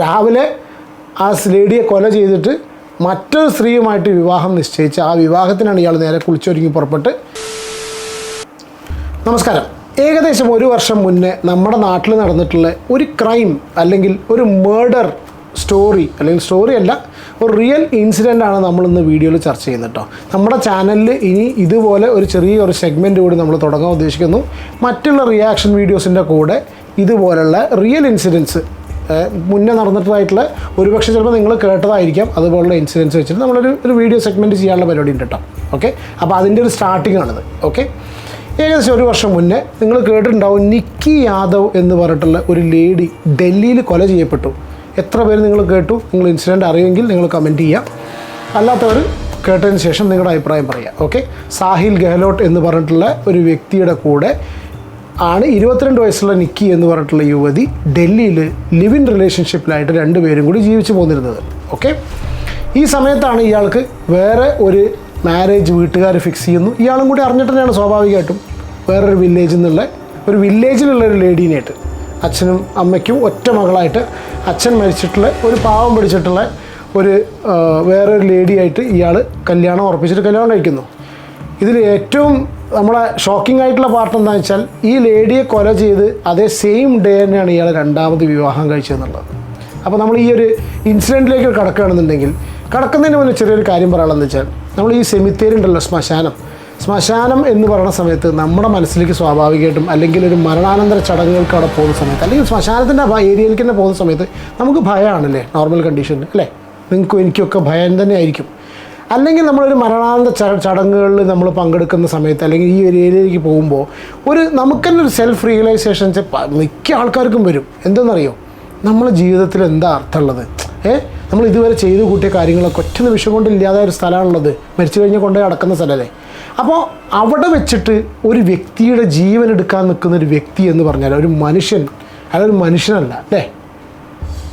രാവിലെ ആ ലേഡിയെ കൊല ചെയ്തിട്ട് മറ്റൊരു സ്ത്രീയുമായിട്ട് വിവാഹം നിശ്ചയിച്ച് ആ വിവാഹത്തിനാണ് ഇയാൾ നേരെ കുളിച്ചൊരുങ്ങി പുറപ്പെട്ട്. നമസ്കാരം. ഏകദേശം ഒരു വർഷം മുന്നേ നമ്മുടെ നാട്ടിൽ നടന്നിട്ടുള്ള ഒരു ക്രൈം അല്ലെങ്കിൽ ഒരു മേർഡർ സ്റ്റോറി അല്ലെങ്കിൽ സ്റ്റോറി അല്ല ഒരു റിയൽ ഇൻസിഡന്റ് ആണ് നമ്മൾ ഇന്ന് വീഡിയോയിൽ ചർച്ച ചെയ്യുന്നത് കേട്ടോ നമ്മുടെ ചാനലിൽ ഇനി ഇതുപോലെ ഒരു ചെറിയ ഒരു സെഗ്മെന്റ് കൂടി നമ്മൾ തുടങ്ങാൻ ഉദ്ദേശിക്കുന്നു. മറ്റുള്ള റിയാക്ഷൻ വീഡിയോസിന്റെ കൂടെ ഇതുപോലുള്ള റിയൽ ഇൻസിഡൻസ് മുന്നേ നടന്നിട്ടായിട്ടുള്ള ഒരുപക്ഷെ ചിലപ്പോൾ നിങ്ങൾ കേട്ടതായിരിക്കാം. അതുപോലുള്ള ഇൻസിഡൻസ് വെച്ചിട്ട് നമ്മളൊരു ഒരു വീഡിയോ സെഗ്മെന്റ് ചെയ്യാനുള്ള പരിപാടി ഉണ്ട് കേട്ടോ. ഓക്കെ അപ്പോൾ അതിന്റെ ഒരു സ്റ്റാർട്ടിംഗ് ആണിത്. ഓക്കെ ഏകദേശം ഒരു വർഷം മുന്നേ നിങ്ങൾ കേട്ടിട്ടുണ്ടാവും നിക്കി യാദവ് എന്ന് പറഞ്ഞിട്ടുള്ള ഒരു ലേഡി ഡൽഹിയിൽ കൊല ചെയ്യപ്പെട്ടു. എത്ര പേര് നിങ്ങൾ കേട്ടു? നിങ്ങൾ ഇൻസിഡന്റ് അറിയുമെങ്കിൽ നിങ്ങൾ കമന്റ് ചെയ്യാം. അല്ലാത്തവർ കേട്ടതിന് ശേഷം നിങ്ങളുടെ അഭിപ്രായം പറയാം. ഓക്കെ സാഹിൽ ഗെഹ്ലോട്ട് എന്ന് പറഞ്ഞിട്ടുള്ള ഒരു വ്യക്തിയുടെ കൂടെ ആണ് ഇരുപത്തിരണ്ട് വയസ്സുള്ള നിക്കി എന്ന് പറഞ്ഞിട്ടുള്ള യുവതി ഡൽഹിയിൽ ലിവ് ഇൻ റിലേഷൻഷിപ്പിലായിട്ട് രണ്ടുപേരും കൂടി ജീവിച്ചു പോന്നിരുന്നത്. ഓക്കെ? ഈ സമയത്താണ് ഇയാൾക്ക് വേറെ ഒരു മാരേജ് വീട്ടുകാർ ഫിക്സ് ചെയ്യുന്നു. ഇയാളും കൂടി അറിഞ്ഞിട്ട് തന്നെയാണ് സ്വാഭാവികമായിട്ടും വേറൊരു വില്ലേജിൽ നിന്നുള്ള ഒരു വില്ലേജിലുള്ള ഒരു ലേഡീനായിട്ട് അച്ഛനും അമ്മയ്ക്കും ഒറ്റ മകളായിട്ട് അച്ഛൻ മരിച്ചിട്ടുള്ള ഒരു പാവം പിടിച്ചിട്ടുള്ള ഒരു വേറൊരു ലേഡിയായിട്ട് ഇയാൾ കല്യാണം ഉറപ്പിച്ചിട്ട് കല്യാണം കഴിക്കുന്നു. ഇതിൽ ഏറ്റവും നമ്മളെ ഷോക്കിംഗ് ആയിട്ടുള്ള പാർട്ട് എന്താണെന്ന് വെച്ചാൽ ഈ ലേഡിയെ കൊല ചെയ്ത് അതേ സെയിം ഡേ തന്നെയാണ് ഇയാൾ രണ്ടാമത് വിവാഹം കഴിച്ചതെന്നുള്ളത്. അപ്പോൾ നമ്മൾ ഈ ഒരു ഇൻസിഡന്റിലേക്ക് കടക്കുകയാണെന്നുണ്ടെങ്കിൽ കടക്കുന്നതിന് മുന്നേ ചെറിയൊരു കാര്യം പറയാനുള്ളതെന്ന് വെച്ചാൽ നമ്മൾ ഈ സെമിത്തേരി ഉണ്ടല്ലോ ശ്മശാനം. ശ്മശാനം എന്ന് പറയുന്ന സമയത്ത് നമ്മുടെ മനസ്സിലേക്ക് സ്വാഭാവികമായിട്ടും അല്ലെങ്കിൽ ഒരു മരണാനന്തര ചടങ്ങുകൾക്ക് അവിടെ പോകുന്ന സമയത്ത് അല്ലെങ്കിൽ ശ്മശാനത്തിന്റെ ഏരിയയിലേക്ക് തന്നെ പോകുന്ന സമയത്ത് നമുക്ക് ഭയമാണല്ലേ നോർമൽ കണ്ടീഷനിൽ അല്ലേ? നിങ്ങൾക്കും എനിക്കൊക്കെ ഭയം തന്നെ ആയിരിക്കും. അല്ലെങ്കിൽ നമ്മളൊരു മരണാന്ത ചടങ്ങുകളിൽ നമ്മൾ പങ്കെടുക്കുന്ന സമയത്ത് അല്ലെങ്കിൽ ഈ ഒരു ഏരിയയിലേക്ക് പോകുമ്പോൾ ഒരു നമുക്ക് തന്നെ ഒരു സെൽഫ് റിയലൈസേഷൻ മിക്ക ആൾക്കാർക്കും വരും. എന്തെന്നറിയോ? നമ്മളെ ജീവിതത്തിൽ എന്താ അർത്ഥമുള്ളത്? ഏ? നമ്മൾ ഇതുവരെ ചെയ്തു കൂട്ടിയ കാര്യങ്ങളൊക്കെ ഒറ്റ നിമിഷം കൊണ്ട് ഇല്ലാതായ ഒരു സ്ഥലമാണുള്ളത്. മരിച്ചു കഴിഞ്ഞ് കൊണ്ടുപോയി അടക്കുന്ന സ്ഥലമല്ലേ? അപ്പോൾ അവിടെ വെച്ചിട്ട് ഒരു വ്യക്തിയുടെ ജീവൻ എടുക്കാൻ നിൽക്കുന്ന ഒരു വ്യക്തി എന്ന് പറഞ്ഞാൽ ഒരു മനുഷ്യൻ അയാളൊരു മനുഷ്യനല്ല അല്ലേ?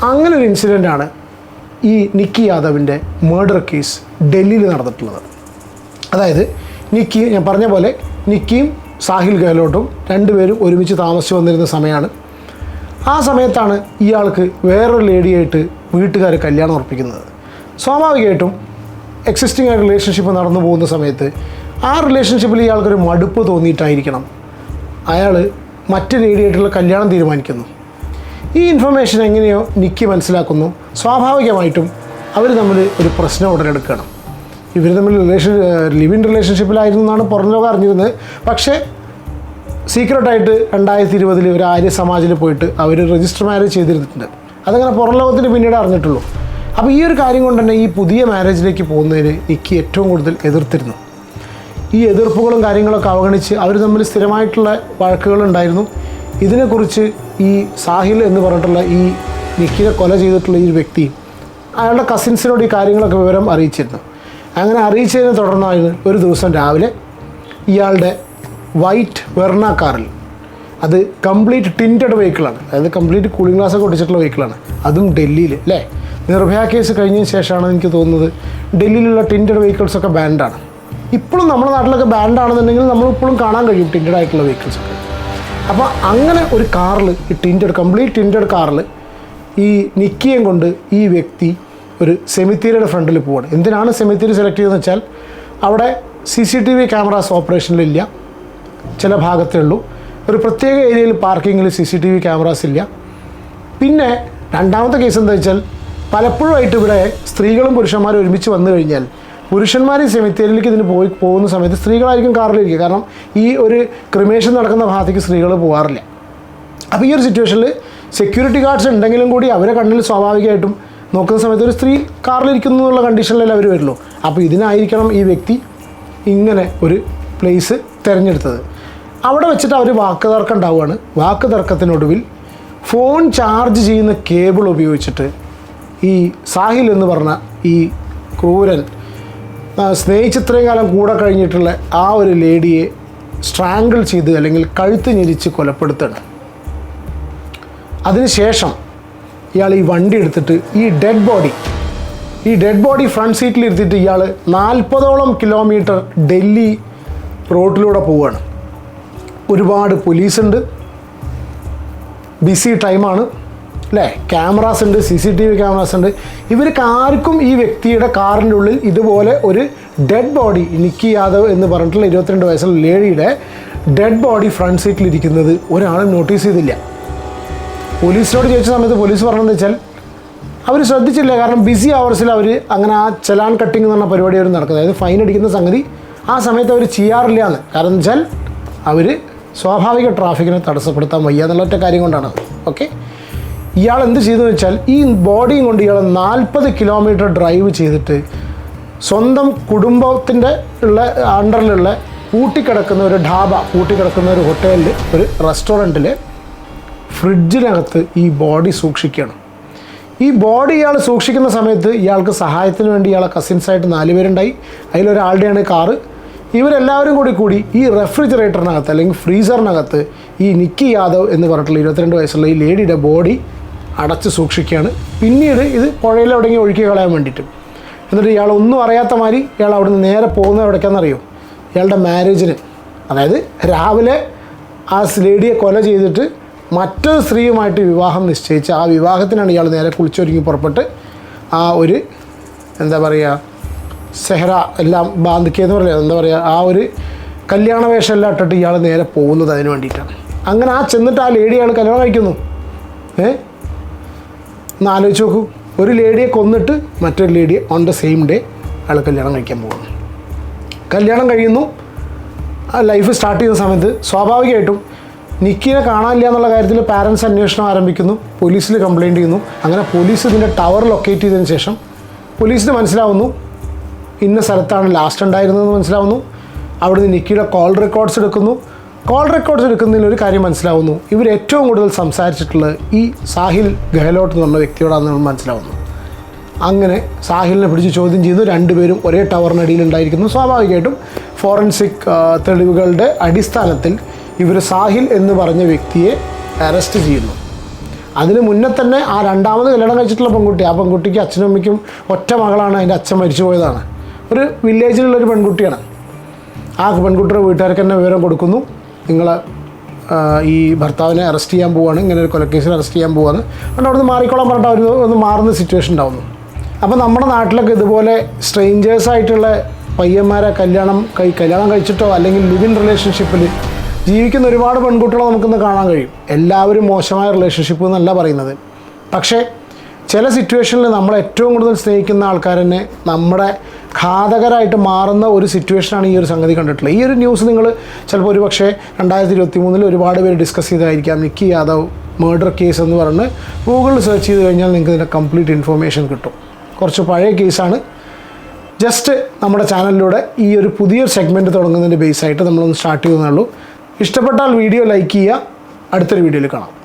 അങ്ങനെ ഒരു ഇൻസിഡന്റാണ് ഈ നിക്കി യാദവിന്റെ മേർഡർ കേസ് ഡൽഹിയിൽ നടന്നിട്ടുള്ളത്. അതായത് നിക്കി ഞാൻ പറഞ്ഞ പോലെ നിക്കിയും സാഹിൽ ഗെഹ്ലോട്ടും രണ്ടുപേരും ഒരുമിച്ച് താമസിച്ച് വന്നിരുന്ന സമയമാണ് ആ സമയത്താണ് ഇയാൾക്ക് വേറൊരു ലേഡിയായിട്ട് വീട്ടുകാർ കല്യാണം ഉറപ്പിക്കുന്നത്. സ്വാഭാവികമായിട്ടും എക്സിസ്റ്റിംഗ് ആയ റിലേഷൻഷിപ്പ് നടന്നു പോകുന്ന സമയത്ത് ആ റിലേഷൻഷിപ്പിൽ ഇയാൾക്കൊരു മടുപ്പ് തോന്നിയിട്ടായിരിക്കണം. അയാൾ മറ്റ് ലേഡിയായിട്ടുള്ള കല്യാണം തീരുമാനിക്കുന്നു. ഈ ഇൻഫർമേഷൻ എങ്ങനെയോ നിക്കി മനസ്സിലാക്കുന്നു. സ്വാഭാവികമായിട്ടും അവർ തമ്മിൽ ഒരു പ്രശ്നം ഉടലെടുക്കണം. ഇവർ തമ്മിൽ റിലേഷൻ ലിവ് ഇൻ റിലേഷൻഷിപ്പിലായിരുന്നു എന്നാണ് പുറം ലോകം അറിഞ്ഞിരുന്നത്. പക്ഷേ സീക്രട്ടായിട്ട് രണ്ടായിരത്തി ഇരുപതിൽ ഒരു ആര്യ സമാജിൽ പോയിട്ട് അവർ രജിസ്റ്റർ മാരേജ് ചെയ്തിരുന്നിട്ടുണ്ട്. അതങ്ങനെ പുറം ലോകത്തിന് പിന്നീട് അറിഞ്ഞിട്ടുള്ളൂ. അപ്പോൾ ഈ ഒരു കാര്യം കൊണ്ട് തന്നെ ഈ പുതിയ മാരേജിലേക്ക് പോകുന്നതിന് നിക്കി ഏറ്റവും കൂടുതൽ എതിർത്തിരുന്നു. ഈ എതിർപ്പുകളും കാര്യങ്ങളൊക്കെ അവഗണിച്ച് അവർ തമ്മിൽ സ്ഥിരമായിട്ടുള്ള വഴക്കുകളുണ്ടായിരുന്നു ഇതിനെക്കുറിച്ച് ഈ സാഹിൽ എന്ന് പറഞ്ഞിട്ടുള്ള ഈ നിക്കിനെ കൊല ചെയ്തിട്ടുള്ള ഈ വ്യക്തി അയാളുടെ കസിൻസിനോട് ഈ കാര്യങ്ങളൊക്കെ വിവരം അറിയിച്ചിരുന്നു. അങ്ങനെ അറിയിച്ചതിനെ തുടർന്നാണ് ഒരു ദിവസം രാവിലെ ഇയാളുടെ വൈറ്റ് വെർണ കാറിൽ. അത് കംപ്ലീറ്റ് ടിന്റഡ് വെഹിക്കിളാണ്. അതായത് കംപ്ലീറ്റ് കൂളിംഗ് ഗ്ലാസ് ഒക്കെ ഒട്ടിച്ചിട്ടുള്ള വെഹിക്കിളാണ്. അതും ഡൽഹിയിൽ അല്ലേ? നിർഭയ കേസ് കഴിഞ്ഞതിന് ശേഷമാണ് എനിക്ക് തോന്നുന്നത് ഡൽഹിയിലുള്ള ടിന്റഡ് വെഹിക്കിൾസ് ഒക്കെ ബാൻഡാണ് ഇപ്പോഴും നമ്മുടെ നാട്ടിലൊക്കെ ബാൻഡാണെന്നുണ്ടെങ്കിൽ നമ്മളിപ്പോഴും കാണാൻ കഴിയും ടിന്റഡ് ആയിട്ടുള്ള വെഹിക്കിൾസ് ഒക്കെ അപ്പോൾ അങ്ങനെ ഒരു കാറിൽ ഈ ടിന്റഡ് കംപ്ലീറ്റ് ടിന്റഡ് കാറിൽ ഈ നിക്കിയം കൊണ്ട് ഈ വ്യക്തി ഒരു സെമിത്തേരിയുടെ ഫ്രണ്ടിൽ പോവാണ്. എന്തിനാണ് സെമിത്തേരി സെലക്ട് ചെയ്തതെന്ന് വെച്ചാൽ അവിടെ C C T V cameras ഓപ്പറേഷനിലില്ല. ചില ഭാഗത്തേ ഉള്ളൂ ഒരു പ്രത്യേക ഏരിയയിൽ പാർക്കിങ്ങിൽ C C T V cameras ഇല്ല. പിന്നെ രണ്ടാമത്തെ കേസ് എന്താ വെച്ചാൽ പലപ്പോഴുമായിട്ട് ഇവിടെ സ്ത്രീകളും പുരുഷന്മാരും ഒരുമിച്ച് വന്നു കഴിഞ്ഞാൽ പുരുഷന്മാർ സെമിത്തേരിയിലേക്ക് ഇതിന് പോയി പോകുന്ന സമയത്ത് സ്ത്രീകളായിരിക്കും കാറിലിരിക്കുക. കാരണം ഈ ഒരു ക്രിമേഷൻ നടക്കുന്ന ഭാഗത്തേക്ക് സ്ത്രീകൾ പോകാറില്ല അപ്പോൾ ഈ ഒരു സിറ്റുവേഷനിൽ സെക്യൂരിറ്റി ഗാർഡ്സ് ഉണ്ടെങ്കിലും കൂടി അവരെ കണ്ണിൽ സ്വാഭാവികമായിട്ടും നോക്കുന്ന സമയത്ത് ഒരു സ്ത്രീ കാറിലിരിക്കുന്നു എന്നുള്ള കണ്ടീഷനിലല്ലേ അവർ വരുള്ളൂ. അപ്പോൾ ഇതിനായിരിക്കണം ഈ വ്യക്തി ഇങ്ങനെ ഒരു പ്ലേസ് തിരഞ്ഞെടുത്തത്. അവിടെ വെച്ചിട്ട് അവർ വാക്ക് തർക്കം ഉണ്ടാവുകയാണ്. വാക്ക് തർക്കത്തിനൊടുവിൽ ഫോൺ ചാർജ് ചെയ്യുന്ന കേബിൾ ഉപയോഗിച്ചിട്ട് ഈ സാഹിൽ എന്ന് പറഞ്ഞ ഈ ക്രൂരൻ സ്നേഹിച്ച് ഇത്രയും കാലം കൂടെ കഴിഞ്ഞിട്ടുള്ള ആ ഒരു ലേഡിയെ സ്ട്രാങ്കിൾ ചെയ്ത് അല്ലെങ്കിൽ കഴുത്ത് ഞെരിച്ച് കൊലപ്പെടുത്തണം. അതിനുശേഷം ഇയാൾ ഈ വണ്ടി എടുത്തിട്ട് ഈ dead body dead body front front സീറ്റിൽ ഇരുത്തിയിട്ട് ഇയാൾ നാൽപ്പതോളം കിലോമീറ്റർ ഡൽഹി റോഡിലൂടെ പോവുകയാണ്. ഒരുപാട് പോലീസുണ്ട് ബിസി ടൈമാണ് അല്ലേ ക്യാമറാസ് ഉണ്ട് C C T V cameras ഉണ്ട്. ഇവർക്ക് ആർക്കും ഈ വ്യക്തിയുടെ കാറിന്റെ ഉള്ളിൽ ഇതുപോലെ ഒരു ഡെഡ് ബോഡി നിക്കി യാദവ് എന്ന് പറഞ്ഞിട്ടുള്ള ഇരുപത്തിരണ്ട് വയസ്സുള്ള ലേഡിയുടെ ഡെഡ് ബോഡി ഫ്രണ്ട് സീറ്റിൽ ഇരിക്കുന്നത് ഒരാളും നോട്ടീസ് ചെയ്തില്ല. പോലീസിനോട് ചോദിച്ച സമയത്ത് പോലീസ് പറഞ്ഞതെന്ന് വെച്ചാൽ അവർ ശ്രദ്ധിച്ചില്ല. കാരണം ബിസി അവേഴ്സിൽ അവർ അങ്ങനെ ആ ചലാൻ കട്ടിങ് എന്ന് പറഞ്ഞ പരിപാടി അവർ നടക്കുന്നത്. അതായത് ഫൈൻ അടിക്കുന്ന സംഗതി ആ സമയത്ത് അവർ ചെയ്യാറില്ല എന്ന് കാരണം വെച്ചാൽ അവർ സ്വാഭാവിക ട്രാഫിക്കിനെ തടസ്സപ്പെടുത്താൻ വയ്യ എന്നുള്ള ഒറ്റ കാര്യം കൊണ്ടാണ്. ഓക്കെ ഇയാൾ എന്ത് ചെയ്തു വെച്ചാൽ ഈ ബോഡിയും കൊണ്ട് ഇയാൾ നാൽപ്പത് കിലോമീറ്റർ ഡ്രൈവ് ചെയ്തിട്ട് സ്വന്തം കുടുംബത്തിന്റെ ഉള്ള അണ്ടറിലുള്ള പൂട്ടിക്കിടക്കുന്ന ഒരു ഢാബ പൂട്ടിക്കിടക്കുന്ന ഒരു ഹോട്ടലിൽ ഒരു റെസ്റ്റോറന്റിൽ ഫ്രിഡ്ജിനകത്ത് ഈ ബോഡി സൂക്ഷിക്കണം. ഈ ബോഡി ഇയാൾ സൂക്ഷിക്കുന്ന സമയത്ത് ഇയാൾക്ക് സഹായത്തിന് വേണ്ടി ഇയാളെ കസിൻസായിട്ട് നാല് പേരുണ്ടായി. അതിലൊരാളുടെയാണ് കാറ്. ഇവരെല്ലാവരും കൂടി കൂടി ഈ റെഫ്രിജറേറ്ററിനകത്ത് അല്ലെങ്കിൽ ഫ്രീസറിനകത്ത് ഈ നിക്കി യാദവ് എന്ന് പറഞ്ഞിട്ടുള്ള ഇരുപത്തിരണ്ട് വയസ്സുള്ള ഈ ലേഡിയുടെ ബോഡി അടച്ച് സൂക്ഷിക്കുകയാണ്. പിന്നീട് ഇത് പുഴയിൽ ഒഴുക്കി കളയാൻ വേണ്ടിയിട്ട്. എന്നിട്ട് ഇയാൾ ഒന്നും അറിയാത്ത മാതിരി ഇയാൾ അവിടെ നിന്ന് നേരെ പോകുന്നത് എവിടേക്കാണെന്നറിയോ? ഇയാളുടെ മാരേജിന്. അതായത് രാവിലെ ആ ലേഡിയെ കൊല ചെയ്തിട്ട് മറ്റൊരു സ്ത്രീയുമായിട്ട് വിവാഹം നിശ്ചയിച്ച് ആ വിവാഹത്തിനാണ് ഇയാൾ നേരെ കുളിച്ചൊരുങ്ങി പുറപ്പെട്ട് ആ ഒരു എന്താ പറയുക സെഹറ എല്ലാം ബാന്ധിക്കെന്ന് പറയാം എന്താ പറയുക ആ ഒരു കല്യാണ വേഷം എല്ലാം ഇട്ടിട്ട് ഇയാൾ നേരെ പോകുന്നത് അതിന് വേണ്ടിയിട്ടാണ്. അങ്ങനെ ആ ചെന്നിട്ട് ആ ലേഡി അയാൾ കല്യാണം കഴിക്കുന്നു. ഏ? ഒന്ന് ആലോചിച്ച് നോക്കൂ. ഒരു ലേഡിയെ കൊന്നിട്ട് മറ്റൊരു ലേഡിയെ ഓൺ ദ സെയിം ഡേ അയാൾ കല്യാണം കഴിക്കാൻ പോകുന്നു. കല്യാണം കഴിയുന്നു. ലൈഫ് സ്റ്റാർട്ട് ചെയ്യുന്ന സമയത്ത് സ്വാഭാവികമായിട്ടും നിക്കിനെ കാണാനില്ല എന്നുള്ള കാര്യത്തിൽ പാരൻസ് അന്വേഷണം ആരംഭിക്കുന്നു. പോലീസിൽ കംപ്ലയിന്റ് ചെയ്യുന്നു. അങ്ങനെ പോലീസ് ഇതിന്റെ ടവർ ലൊക്കേറ്റ് ചെയ്തതിന് ശേഷം പോലീസിന് മനസ്സിലാവുന്നു. ഇന്ന സ്ഥലത്താണ് ലാസ്റ്റ് ഉണ്ടായിരുന്നതെന്ന് മനസ്സിലാവുന്നു. അവിടുന്ന് നിക്കിയുടെ കോൾ റെക്കോർഡ്സ് എടുക്കുന്നു. കോൾ റെക്കോർഡ്സ് എടുക്കുന്നതിൽ ഒരു കാര്യം മനസ്സിലാവുന്നു. ഇവർ ഏറ്റവും കൂടുതൽ സംസാരിച്ചിട്ടുള്ളത് ഈ സാഹിൽ ഗെഹ്ലോട്ട് എന്ന് പറഞ്ഞ വ്യക്തിയോടാണെന്ന് മനസ്സിലാവുന്നു. അങ്ങനെ സാഹിലിനെ പിടിച്ച് ചോദ്യം ചെയ്തു. രണ്ടുപേരും ഒരേ ടവറിനടിയിൽ ഉണ്ടായിരിക്കുന്നു. സ്വാഭാവികമായിട്ടും ഫോറൻസിക് തെളിവുകളുടെ അടിസ്ഥാനത്തിൽ ഇവർ സാഹിൽ എന്ന് പറഞ്ഞ വ്യക്തിയെ അറസ്റ്റ് ചെയ്യുന്നു. അതിന് മുന്നേ തന്നെ ആ രണ്ടാമത് കല്യാണം കഴിച്ചിട്ടുള്ള പെൺകുട്ടി ആ പെൺകുട്ടിക്ക് അച്ഛനും അമ്മയ്ക്കും ഒറ്റ മകളാണ്. അതിന്റെ അച്ഛൻ മരിച്ചു പോയതാണ്. ഒരു വില്ലേജിലുള്ള ഒരു പെൺകുട്ടിയാണ്. ആ പെൺകുട്ടിയുടെ വീട്ടുകാർക്ക് തന്നെ വിവരം കൊടുക്കുന്നു. നിങ്ങൾ ഈ ഭർത്താവിനെ അറസ്റ്റ് ചെയ്യാൻ പോവാണ് ഇങ്ങനെ ഒരു കൊലക്കേസിൽ അറസ്റ്റ് ചെയ്യാൻ പോവാണ്. അതുകൊണ്ട് അവിടുന്ന് മാറിക്കോളാൻ പറഞ്ഞിട്ട് അവർ ഒന്ന് മാറുന്ന സിറ്റുവേഷൻ ഉണ്ടാവുന്നു. അപ്പോൾ നമ്മുടെ നാട്ടിലൊക്കെ ഇതുപോലെ സ്ട്രേഞ്ചേഴ്സ് ആയിട്ടുള്ള പയ്യന്മാരെ കല്യാണം കൈ കല്യാണം കഴിച്ചിട്ടോ അല്ലെങ്കിൽ ലിവ് ഇൻ റിലേഷൻഷിപ്പിൽ ജീവിക്കുന്ന ഒരുപാട് പെൺകുട്ടികളെ നമുക്കിന്ന് കാണാൻ കഴിയും. എല്ലാവരും മോശമായ റിലേഷൻഷിപ്പ് എന്നല്ല പറയുന്നത്. പക്ഷേ ചില സിറ്റുവേഷനിൽ നമ്മൾ ഏറ്റവും കൂടുതൽ സ്നേഹിക്കുന്ന ആൾക്കാർ തന്നെ നമ്മുടെ ഘാതകരായിട്ട് മാറുന്ന ഒരു സിറ്റുവേഷനാണ് ഈ ഒരു സംഗതി കണ്ടിട്ടുള്ളത്. ഈ ഒരു ന്യൂസ് നിങ്ങൾ ചിലപ്പോൾ ഒരു പക്ഷേ രണ്ടായിരത്തി ഇരുപത്തി മൂന്നിൽ ഒരുപാട് പേര് ഡിസ്കസ് ചെയ്തായിരിക്കാം നിക്കി യാദവ് മേർഡർ കേസ് എന്ന് പറഞ്ഞ് ഗൂഗിളിൽ സെർച്ച് ചെയ്ത് കഴിഞ്ഞാൽ നിങ്ങൾക്ക് ഇതിന്റെ കംപ്ലീറ്റ് ഇൻഫർമേഷൻ കിട്ടും. കുറച്ച് പഴയ കേസാണ് ജസ്റ്റ് നമ്മുടെ ചാനലിലൂടെ ഈ ഒരു പുതിയൊരു സെഗ്മെന്റ് തുടങ്ങുന്നതിന്റെ ബേസായിട്ട് നമ്മളൊന്ന് സ്റ്റാർട്ട് ചെയ്യുന്നേ ഉള്ളൂ. ഇഷ്ടപ്പെട്ടാൽ വീഡിയോ ലൈക്ക് ചെയ്യുക. അടുത്തൊരു വീഡിയോയിൽ കാണാം.